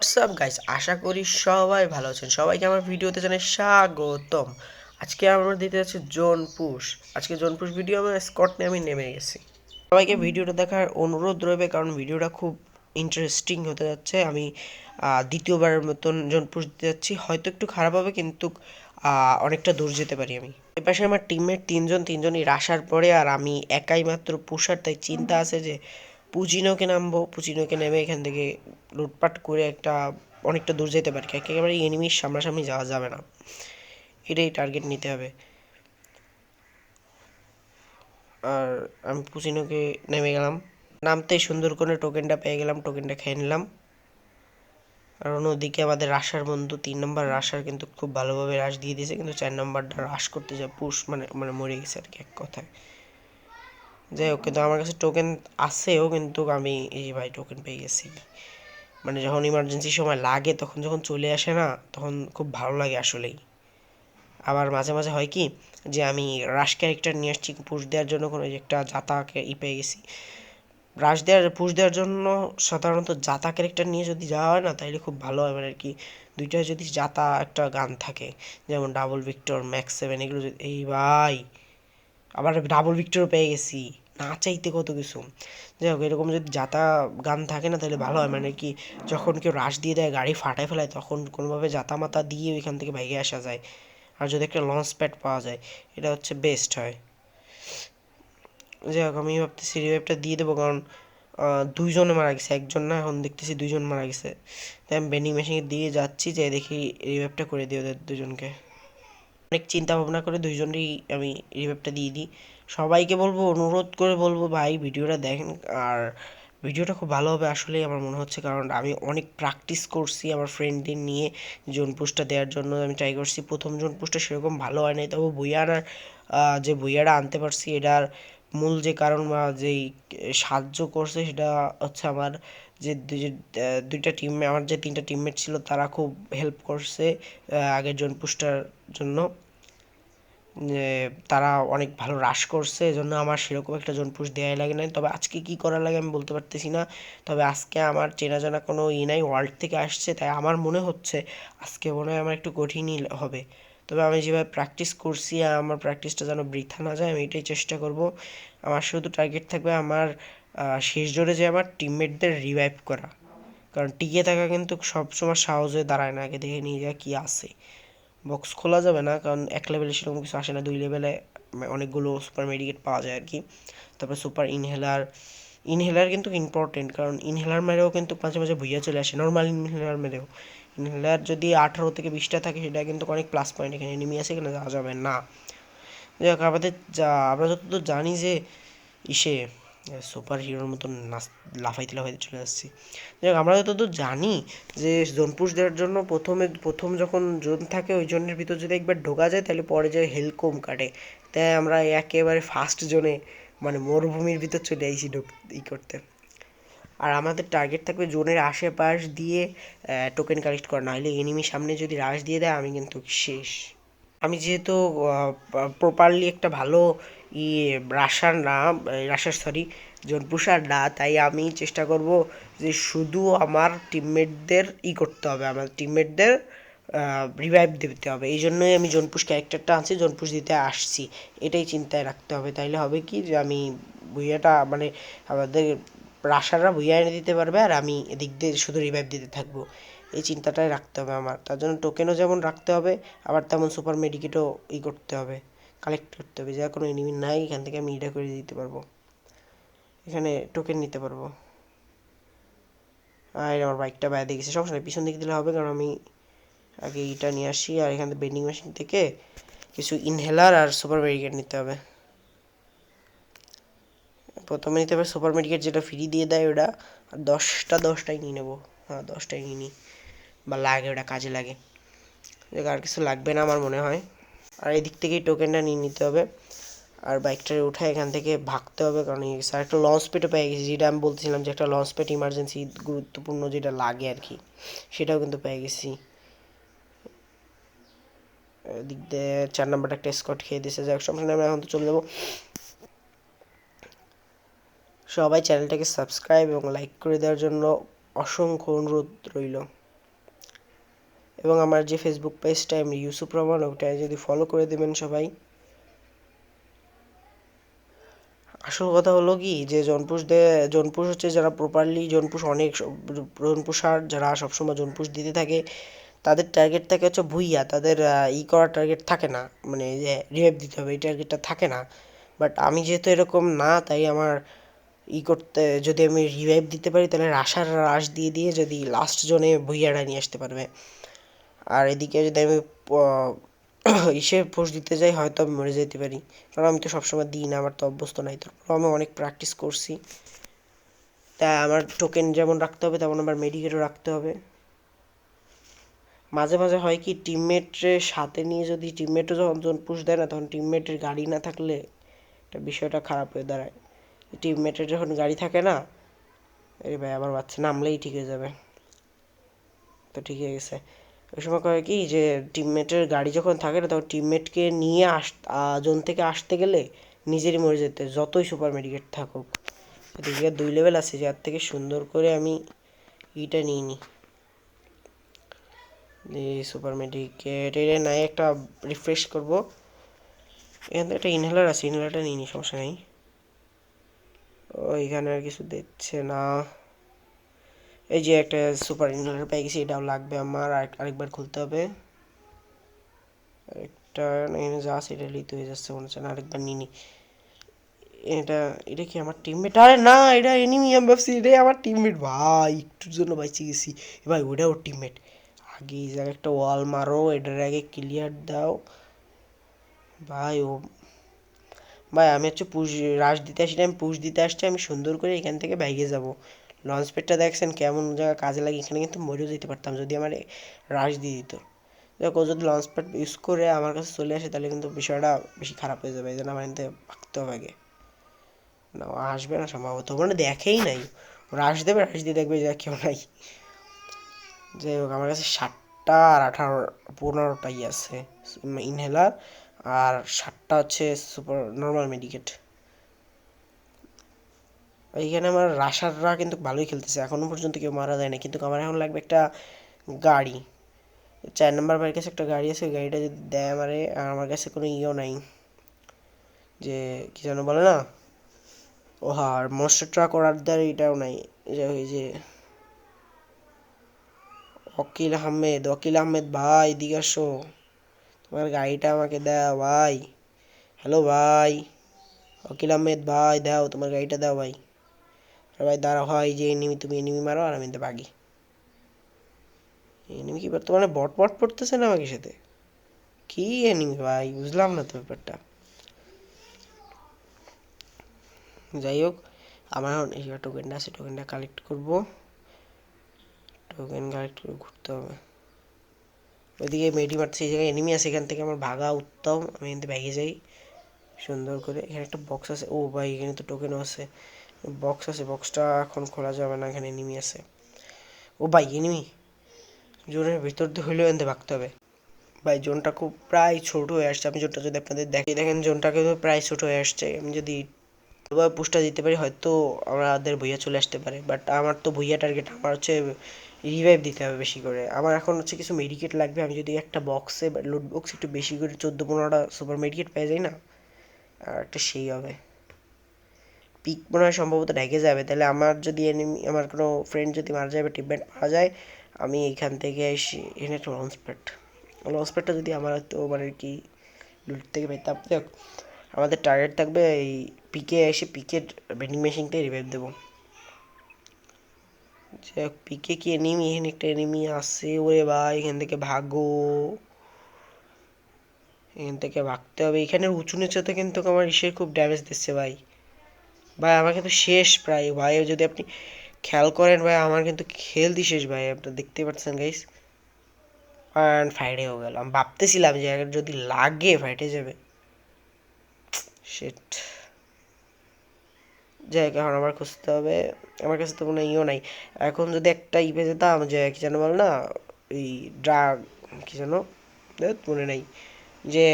WhatsApp guys আশা করি সবাই ভালো আছেন। সবাইকে আমার ভিডিওতে জানাই স্বাগতম। আজকে আমার দিতে যাচ্ছি জোন আজকে জোন পুশ ভিডিও আমার স্কট নিয়ে আমি নেমে গেছি। সবাইকে ভিডিওটা দেখার অনুরোধ রইবে, কারণ ভিডিওটা খুব ইন্টারেস্টিং হতে যাচ্ছে। আমি দ্বিতীয়বারের মতন জোন পুশ দিতে যাচ্ছি। হয়তো একটু খারাপ হবে, কিন্তু অনেকটা দূর যেতে পারি আমি। এপাশে আমার টিমের তিনজন, তিনজনই আসার পরে, আর আমি একাই মাত্র পুষার তাই চিন্তা আছে যে পুচিনোকে নামবো, পুচিনোকে নেমে এখান থেকে লুটপাট করে একটা অনেকটা দূর যেতে পারি। একেবারে এনিমির সামনাসামনি যাওয়া যাবে না। এটাই টার্গেট নিতে হবে। আর আমি পুচিনোকে নেমে গেলাম। নামতেই সুন্দর করে টোকেনটা পেয়ে গেলাম টোকেনটা খেয়ে নিলাম। আর অন্যদিকে আমাদের রাশার বন্ধু, তিন নম্বর রাশার কিন্তু খুব ভালোভাবে রাশ দিয়ে দিয়েছে। কিন্তু চার নম্বরটা রাশ করতে যায় পুশ মানে মানে মরে গেছে আর কি এক কথায়। যাই হোক, কিন্তু আমার কাছে টোকেন আছেও, কিন্তু আমি এই ভাই টোকেন পেয়ে গেছি। মানে যখন ইমার্জেন্সি সময় লাগে, তখন যখন চলে আসে না, তখন খুব ভালো লাগে আসলেই। আবার মাঝে মাঝে হয় কি, যে আমি রাশ ক্যারেক্টার নিয়ে আসছি পুশ দেওয়ার জন্য কোনো একটা জাতাকে ই পেয়ে গেছি। রাশ দেওয়ার পুশ দেওয়ার জন্য সাধারণত জাতা ক্যারেক্টার নিয়ে যদি যাওয়া হয় না তাহলে খুব ভালো হয়। মানে আর কি দুইটা যদি জাতা একটা গান থাকে, যেমন ডাবল ভিক্টর ম্যাক্স সেভেন এগুলো এই ভাই! আবার ডাবল ভিক্টরও পেয়ে গেছি। না চাইতে কত কিছু। যাই হোক, এরকম যদি যাতা গান থাকে না, তাহলে ভালো হয়। মানে কি, যখন কেউ রাশ দিয়ে দেয়, গাড়ি ফাটায় ফেলায়, তখন কোনোভাবে যাতা মাতা দিয়ে ওইখান থেকে বাইরে আসা যায়। আর যদি একটা লঞ্চ প্যাড পাওয়া যায়, এটা হচ্ছে বেস্ট হয়। যাই হোক, আমি ভাবতেছি রিভাইভটা দিয়ে দেবো, কারণ দুইজনে মারা গেছে। একজন না, এখন দেখতেছি দুইজন মারা গেছে। তাই আমি বেন্ডিং মেশিনে দিয়ে যাচ্ছি যে দেখি রিভাইভটা করে দিই ওদের দুজনকে। অনেক চিন্তা ভাবনা করে দুইজনেরই আমি রিভাইভটা দিয়ে দিই। সবাইকে বলব অনুরোধ করে বলব ভাই ভিডিওটা দেখেন। আর ভিডিওটা খুব ভালো হবে আসলে আমার মনে হচ্ছে। কারণ আমি অনেক প্র্যাকটিস করছি আমার ফ্রেন্ডদের নিয়ে জোন পুশটা দেওয়ার জন্য। আমি ট্রাই করছি প্রথম জোন পুশটা সেরকম ভালো হয় নাই। তবে আহ, যে বইয়াটা আনতে পারছি এটার মূল যে কারণ বা যেই সাহায্য করছে সেটা হচ্ছে আমার যে দুইটা টিম আমার যে তিনটা টিমমেট ছিল তারা খুব হেল্প করছে আগের জন পুশটার জন্য। তারা অনেক ভালো রাশ করছে, এজন্য আমার সেরকম একটা জন পুশ দেওয়াই লাগে নাই। তবে আজকে কি করা লাগে আমি বলতে পারতেছি না। তবে আজকে আমার চেনা জানা কোনো ই নাই ওয়ার্ল্ড থেকে আসছে, তাই আমার মনে হচ্ছে আজকে মনে হয় আমার একটু কঠিনই হবে। তবে আমি যেভাবে প্র্যাকটিস করছি, আমার প্র্যাকটিসটা যেন বৃথা না যায়, আমি এটাই চেষ্টা করব। আমার শুধু টার্গেট থাকবে আমার শেষ জোরে যে আমার টিমমেটদের রিভাইভ করা। কারণ টিকে থাকা কিন্তু সবসময় সাহস হয়ে দাঁড়ায় না, আগে দেখে নিয়ে যা কী আছে। বক্স খোলা যাবে না, কারণ এক লেভেলে সেরকম কিছু আসে না। দুই লেভেলে অনেকগুলো সুপার মেডিকেট পাওয়া যায় আর কি তারপর সুপার ইনহেলার ইনহেলার কিন্তু ইম্পর্টেন্ট কারণ ইনহেলার মেরেও কিন্তু মাঝে মাঝে ভুইয়া চলে আসে। Normal inhaler মেরেও। ইনহেলার যদি আঠারো থেকে বিশটা থাকে, সেটা কিন্তু অনেক প্লাস পয়েন্ট এখানে এনিমি আছে এখানে যাওয়া যাবে না। যাই হোক, আমাদের যা আমরা যতদূর জানি যে ইসে সুপার হিরোর মতন নাচ লাফাইতে লাফাইতে চলে আসছি। যাই আমরা যতদূর জানি যে জোন দেওয়ার জন্য প্রথমে, প্রথম যখন জোন থাকে, ওই জোনের ভিতর যদি একবার ঢোকা যায়, তাহলে পরে যায় হেল কম কাটে তাই আমরা একেবারে ফার্স্ট জোনে মানে মরুভূমির ভিতর চলে আইছি ঢুক, ই করতে। আর আমাদের টার্গেট থাকবে জোনের আশেপাশ দিয়ে টোকেন কালেক্ট করা। নাহলে এনিমি সামনে যদি রাশ দিয়ে দেয়, আমি কিন্তু শেষ। আমি যেহেতু প্রপারলি একটা ভালো ই রাশার না রাশার সরি জনপুষার না, তাই আমি চেষ্টা করব যে শুধু আমার টিমমেটদের ই করতে হবে, আমার টিমমেটদের রিভাইভ দিতে হবে। এই জন্যই আমি জনপুষ ক্যারেক্টারটা আছে জনপুষ দিতে আসছি। এটাই চিন্তায় রাখতে হবে। তাইলে হবে কি যে আমি ভুইয়াটা মানে আমাদের রাশাররা ভুইয়া এনে দিতে পারবে, আর আমি এদিক দিয়ে শুধু রিভাইভ দিতে থাকব। এই চিন্তাটাই রাখতে হবে আমার। তার জন্য টোকেনও যেমন রাখতে হবে, আবার তেমন সুপার মেডিকেটও ই করতে হবে কালেক্ট করতে হবে যা কোনো এনিমি নাই, এখান থেকে আমি এটা করে দিতে পারব। এখানে টোকেন নিতে পারব। আর আমার বাইকটা বাইরে গেছে, সমস্যা নেই, পিছন দিকে দিলে হবে, কারণ আমি আগে এইটা নিয়ে আসি, আর এখান থেকে বেন্ডিং মেশিন থেকে কিছু ইনহেলার আর সুপার মেডিকেট নিতে হবে। প্রথমে নিতে হবে সুপার মেডিকেট যেটা ফ্রি দিয়ে দেয় ওটা, আর দশটা দশটাই নিয়ে নেব। হ্যাঁ দশটাই নিয়ে নিই। বা লাগে, ওটা কাজে লাগে। আর কিছু লাগবে না আমার মনে হয়। আর এদিক থেকেই টোকেনটা নিয়ে নিতে হবে। আর বাইকটারে উঠে এখান থেকে ভাগতে হবে, কারণ স্যার একটা লঞ্চ পেটও পেয়ে গেছি। যেটা আমি বলছিলাম যে একটা লঞ্চ পেট ইমার্জেন্সি গুরুত্বপূর্ণ যেটা লাগে আর কি, সেটাও কিন্তু পেয়ে গেছি। এদিক দিয়ে চার নাম্বারটা একটা স্কট খেয়ে দিয়েছে। যাক, সমস্যা আমরা এখন তো চলে যাব। সবাই চ্যানেলটাকে সাবস্ক্রাইব এবং লাইক করে দেওয়ার জন্য অসংখ্য অনুরোধ রইল। এবং আমার যে ফেসবুক পেজটা আমি ইউসুফ রহমান ওটায় যদি ফলো করে দেবেন সবাই। আসল কথা হলো কি যে জনপুষ দে, জনপুষ হচ্ছে যারা প্রপারলি জনপুষ অনেক জনপুষার যারা সবসময় জনপুষ দিতে থাকে, তাদের টার্গেট থাকে হচ্ছে ভুইয়া। তাদের ই করার টার্গেট থাকে না। মানে যে রিভাইভ দিতে হবে, এই টার্গেটটা থাকে না। বাট আমি যেহেতু এরকম না, তাই আমার ই করতে, যদি আমি রিভাইভ দিতে পারি, তাহলে রাশার রাশ দিয়ে দিয়ে যদি লাস্ট জোনে ভুইয়াটা নিয়ে আসতে পারবে। আর এদিকে যদি আমি ইসে পোস্ট দিতে যাই, হয়তো আমি মরে যেতে পারি। কারণ আমি তো সবসময় দিই না, আমার তো অভ্যস্ত নাই। তারপর আমি অনেক প্র্যাকটিস করছি। তাই আমার টোকেন যেমন রাখতে হবে, তেমন আমার মেডিকেটও রাখতে হবে। মাঝে মাঝে হয় কি টিমমেটের সাথে নিয়ে যদি টিমমেটও যখন যখন পুশ দেয় না, তখন টিমমেটের গাড়ি না থাকলে এটা বিষয়টা খারাপ হয়ে দাঁড়ায়। টিমমেটের যখন গাড়ি থাকে না এই ভাই আবার বাচ্চা নামলেই ঠিক হয়ে যাবে। তো ঠিক হয়ে গেছে। ওই সময় করে কি যে টিমমেটের গাড়ি যখন থাকে না, তখন টিমমেটকে নিয়ে আস জোন থেকে আসতে গেলে নিজেরই মরে যেতে যতই সুপার মেডিকেট থাকুক। এদিকে দুই লেভেল আছে, যার থেকে সুন্দর করে আমি ইটা নিয়ে নিই সুপার মেডিকেট এটা নাই, একটা রিফ্রেশ করব। এখান থেকে একটা ইনহেলার আছে ইনহেলারটা নিয়ে নিই সমস্যা নেই। ও, এখানে আর কিছু দিচ্ছে না। এই যে একটা সুপার ইনহেলার পেয়ে গেছি, এটাও লাগবে আমার আরেকবার খুলতে হবে। একটা এখানে যা আছে এটা লিতে হয়ে যাচ্ছে মনে হচ্ছে না, আরেকবার নিয়ে নিই এটা এটা কি আমার টিমমেট আরে না, এটা এনিমি আমি ভাবছি এটাই আমার টিমমেট ভাই, একটুর জন্য বাইচে গেছি। ভাই ওটা ওর টিমমেট আগে এই জায়গায় একটা ওয়াল মারো, এটার আগে ক্লিয়ার দাও। ভাই, ও ভাই, আমি হচ্ছে পুশ রাশ দিতে আসি আমি পুশ দিতে আসছি, আমি সুন্দর করে এখান থেকে বাইকে যাব। লঞ্চ প্যাডটা দেখছেন কেমন জায়গা কাজে লাগে, এখানে কিন্তু মরেও যেতে পারতাম, যদি আমার রাশ দিয়ে দিত। ও যদি লঞ্চ প্যাড ইউজ করে আমার কাছে চলে আসে, তাহলে কিন্তু বিষয়টা বেশি খারাপ হয়ে যাবে, এই জন্য আমার এতে ভাগতে হবে আগে। না আসবে না সম্ভবত মানে দেখেই নাই। রাশ দেবে রাশ দিয়ে দেখবে যে কেউ নাই। যাই হোক, আমার কাছে ষাটটা আর আঠারো, পনেরোটাই আছে, ইনহেলার, আর ষাটটা হচ্ছে সুপার নর্মাল মেডিকেট এইখানে আমার রাশাররা কিন্তু ভালোই খেলতেছে। এখনও পর্যন্ত কেউ মারা যায় না কিন্তু আমার এখন লাগবে একটা গাড়ি। চার নম্বর বাড়ির কাছে একটা গাড়ি আছে, ওই গাড়িটা যদি দেয় আমারে, আর আমার কাছে কোনো ইয়েও নাই। যে, কি যেন বলে না? ও আর মনস্টার ট্রাক ওরার দ্বার এটাও নাই। যে, ওই যে, অকিল আহমেদ অকিল আহমেদ ভাই, এদিকে আসো। তোমার গাড়িটা আমাকে দাও ভাই। হ্যালো ভাই। অকিল আহমেদ ভাই, দাও, তোমার গাড়িটা দাও ভাই। ভাই দাঁড়া হয় যে এনিমি তুমি এনিমি মারো আর আমি তো বাগি। এনিমি কি বর্তমানে বট বট পড়তেছে না আমাকে সাথে? কি এনিমি ভাই, বুঝলাম না তো ব্যাপারটা। যাই হোক, আমার এখন এই টোকেনটা আছে টোকেনটা কালেক্ট করব। টোকেন কালেক্ট করে ঘুরতে হবে। ওইদিকে মেডি মারছে, এই জায়গায় এনিমি আছে, এখান থেকে আমার ভাগা উত্তম, আমি এখান থেকে ভেগে যাই। সুন্দর করে, এখানে একটা বক্স আছে। ও ভাই, এখানে তো টোকেনও আছে। বক্স আছে বক্সটা এখন খোলা যাবে না, এখানে এনিমি আছে। ও ভাই এনিমি জোনের ভিতর দিয়ে হইলেও এনতে ভাগতে হবে। ভাই, জোনটা খুব প্রায় ছোট হয়ে আসছে। আমি জোনটা যদি আপনাদের দেখি দেখেন জোনটা কিন্তু প্রায় ছোট হয়ে আসছে। আমি যদি পুষটা দিতে পারি, হয়তো আমাদের ভুইয়া চলে আসতে পারে। বাট আমার তো ভুইয়া টার্গেট আমার হচ্ছে রিভাইভ দিতে হবে বেশি করে। আমার এখন হচ্ছে কিছু মেডিকেট লাগবে। আমি যদি একটা বক্সে লুট বক্স একটু বেশি করে, চোদ্দ পনেরোটা সুপার মেডিকেট পেয়ে যাই না একটা সেই হবে। পিক মনে হয় সম্ভবত ঢেকে যাবে। তাহলে আমার যদি এনিমি আমার কোনো ফ্রেন্ড যদি মারা যায় বা টিপমেন্ট মারা যায়, আমি এখান থেকে এসে এখানে একটা লঞ্চ প্যাড লঞ্চ প্যাডটা যদি আমার তো মানে কি লুট থেকে পেতাম। দেখ আমাদের টার্গেট থাকবে এই পিকে এসে পিকে ভেন্ডিং মেশিনটাই রিভাইভ দেবো। পিকে কি এনিমি এখানে একটা এনিমি আসে ওরে ভাই, এখান থেকে ভাগো। এখান থেকে ভাগতে হবে। এখানে উঁচু নিচুতে কিন্তু আমার ইসের খুব ড্যামেজ দিচ্ছে ভাই। ভাই, আমার কিন্তু শেষ প্রায়। ভাই, যদি আপনি খেয়াল করেন, ভাই, আমার কিন্তু খেলতি শেষ, ভাই আপনার দেখতে পাচ্ছেন গাইস অ্যান্ড ফাইটে হয়ে গেল। আমি ভাবতেছিলাম যে যদি লাগে ফাইটে যাবে। সেট যাই হোক, এখন আমার খুঁজতে হবে। আমার কাছে তো কোনো ইও নাই। এখন যদি একটা ই পেয়ে যেতাম যে, কি যেন বল না, ওই ড্রাগ কি যেন মনে নাই। যে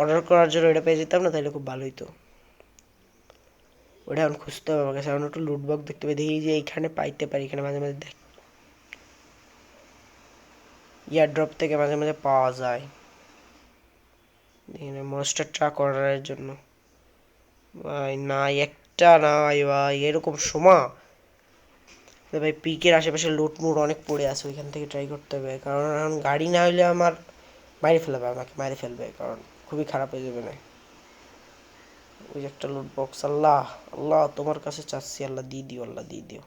অর্ডার করার জন্য এটা পেয়ে যেতাম না, তাহলে খুব ভালোই তো ওটা এখন খুঁজতে হবে আমার কাছে এখন একটু লুটবক দেখতে পাই দেখি যে এইখানে পাইতে পারি এখানে মাঝে মাঝে দেখ। ইয়ার ড্রপ থেকে মাঝে মাঝে পাওয়া যায়। মনস্টার ট্রাক অর্ডারের জন্য। ভাই, নাই, একটা নাই ভাই, এরকম সময় তো ভাই, পিকের আশেপাশে লুট মুট অনেক পড়ে আছে, ওইখান থেকে ট্রাই করতে হবে। কারণ এখন গাড়ি না হলে আমার মারি ফেলবে আমাকে, মারি ফেলবে, কারণ খুবই খারাপ হয়ে যাবে না। ওই একটা লুট বক্স আল্লাহ আল্লাহ, তোমার কাছে চাচ্ছি, আল্লাহ, দিয়ে দিও, আল্লাহ, দিয়ে দিও।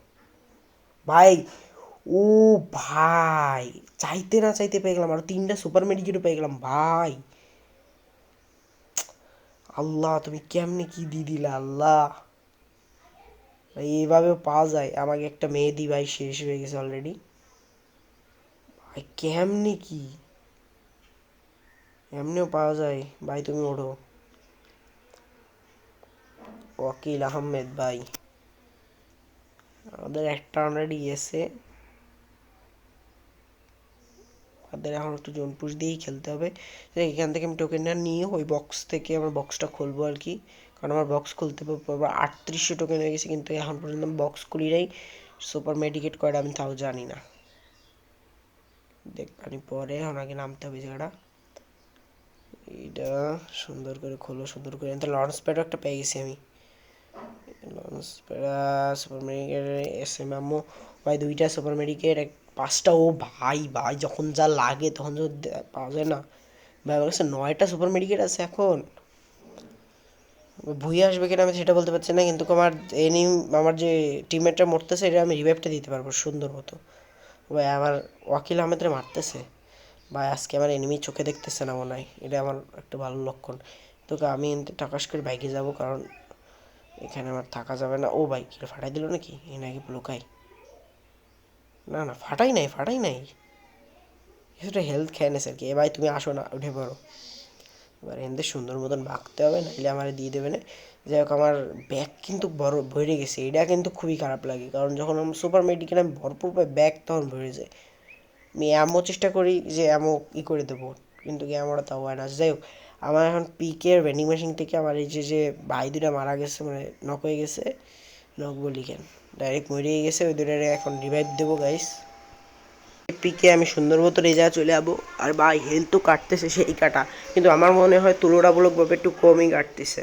ভাই, ও ভাই, চাইতে না চাইতে পেয়ে গেলাম, আর তিনটা সুপার মেডিকেটও পেয়ে গেলাম, ভাই। আল্লাহ, তুমি কেমনে কি দিয়ে দিলে, আল্লাহ? এইভাবেও পাওয়া যায়। আমাকে একটা মেয়ে দি ভাই, শেষ হয়ে গেছে অলরেডি ভাই, কেমনে কি? এমনিও পাওয়া যায়। ভাই, তুমি ওঠো ওয়াকিল আহমেদ ভাই। আমাদের একটা অলরেডি এসে আমাদের এখন একটু জোন পুশ দিয়েই খেলতে হবে। এখান থেকে আমি টোকেনটা নিয়ে ওই বক্স থেকে আমার বক্সটা খুলবো আর কি। কারণ আমার বক্স খুলতে পারব আটত্রিশশো টোকেন হয়ে গেছে, কিন্তু এখন পর্যন্ত বক্স খুলি নাই। সুপার মেডিকেট কয়টা আমি তাও জানি না। দেখবানি পরে ওনাকে নামতে হবে জায়গাটা। এইটা সুন্দর করে খোলো, সুন্দর করে। লঞ্চ প্যাডও একটা পেয়ে গেছি আমি। Super medicate S M MO ভাই দুইটা সুপার মেডিকেট এক পাঁচটা ও ভাই ভাই যখন যা লাগে, তখন যখন দে- পাওয়া যায় না। ভাই, আমার কাছে নয়টা সুপার মেডিকেট আছে এখন। ভুইয়ে আসবে কিনা আমি সেটা বলতে পারছি না, কিন্তু আমার এনি আমার যে টিমমেটটা মরতেছে, এটা আমি রিভাইভটা দিতে পারব সুন্দর মতো। ভাই, আমার ওয়াকিল আহমেদরে মারতেছে। ভাই, আজকে আমার এনিমি চোখে দেখতেছে না মনে হয়। এটা আমার একটা ভালো লক্ষণ। তোকে আমি টাকাস করে বাইকে যাব, কারণ এখানে আমার থাকা যাবে না। ও ভাই, কি ফাটাই দিল নাকি? এ নাকি লুকাই না না, ফাটাই নাই ফাটাই নাই। কিছুটা হেলথ খেয়ে নেছে আর কি। এ ভাই, তুমি আসো না, উঠে পড়ো। এবার এনদের সুন্দর মতন বাঁকতে হবে নাহলে আমার দিয়ে দেবে না। যাই হোক, আমার ব্যাগ কিন্তু বড়, ভরে গেছে। এটা কিন্তু খুবই খারাপ লাগে। কারণ যখন আমার সুপার মেডিকেল আমি ভরপুর পাই ব্যাগ তখন ভরে যায়। আমি এমও চেষ্টা করি যে এমও ই করে দেবো। কিন্তু কি আমরা তাও হয় না। যাই হোক আমার এখন পিকের ভেন্ডিং মেশিন থেকে আমার এই যে যে ভাই দুটা মারা গেছে মানে নক হয়ে গেছে নক বলি কেন? ডাইরেক্ট মরিয়ে গেছে, ওই দুটারে এখন রিভাইভ দেবো গাইস পিকে আমি সুন্দর মতো রেজা চলে যাব। আর ভাই হেলথ তো কাটতেছে সেই কাটা। কিন্তু আমার মনে হয় তুলনামূলকভাবে একটু কমই কাটতেছে।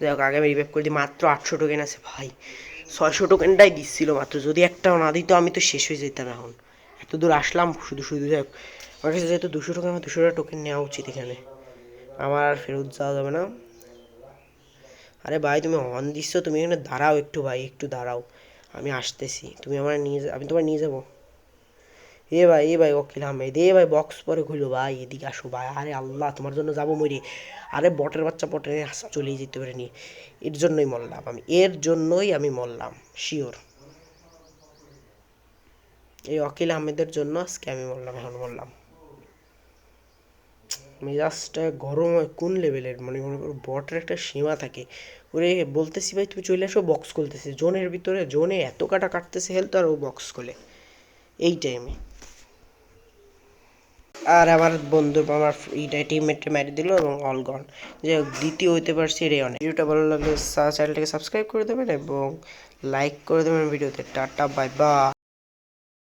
যাই হোক, আগে আমি রিভাইভ করে দিই, মাত্র আটশো টোকেন আছে, ভাই। ছয়শো টোকেনটাই দিচ্ছিল মাত্র, যদি একটাও না দিত আমি তো শেষ হয়ে যেতাম এখন। এত দূর আসলাম, শুধু শুধু, যাই হোক। আমার কাছে যেহেতু দুশো টোকেন আমার দুশোটা টোকেন নেওয়া উচিত এখানে। আমার আর ফেরত যাওয়া যাবে না। আরে ভাই, তুমি হর্ন দিচ্ছ, তুমি এখানে দাঁড়াও একটু ভাই, একটু দাঁড়াও। আমি আসতেছি। তুমি আমার নিয়ে আমি তোমার নিয়ে যাব। এ ভাই এ ভাই, ওকিল আহমেদ, এ ভাই বক্স পরে খুলো ভাই, এদিকে আসো ভাই। আরে আল্লাহ, তোমার জন্য যাব মরি। আরে বটের বাচ্চা বটে চলেই যেতে পারে নিয়ে এর জন্যই মরলাম আমি, এর জন্যই আমি মরলাম শিওর এই ওকিল আহমেদের জন্য আজকে আমি মরলাম, এখন মরলাম। মেজাজটা গরম হয়, কোন লেভেলের মানে মনে করো বটের একটা সীমা থাকে। ওরে বলতেছি, ভাই, তুমি চলে আসো বক্স খুলতেছে। জোনের ভিতরে, জোনে এত কাটা কাটতেছে হেলথ আর ও বক্স খোলে। এই টাইমে আর আমার বন্ধু, আমার এইটা টিমমেটে মেরে দিল এবং অল গন যে দ্বিতীয় হইতে পারছি রে অনেক ভিডিওটা ভালো লাগলে চ্যানেলটাকে সাবস্ক্রাইব করে দেবেন এবং লাইক করে দেবেন ভিডিওতে। Tata bye bye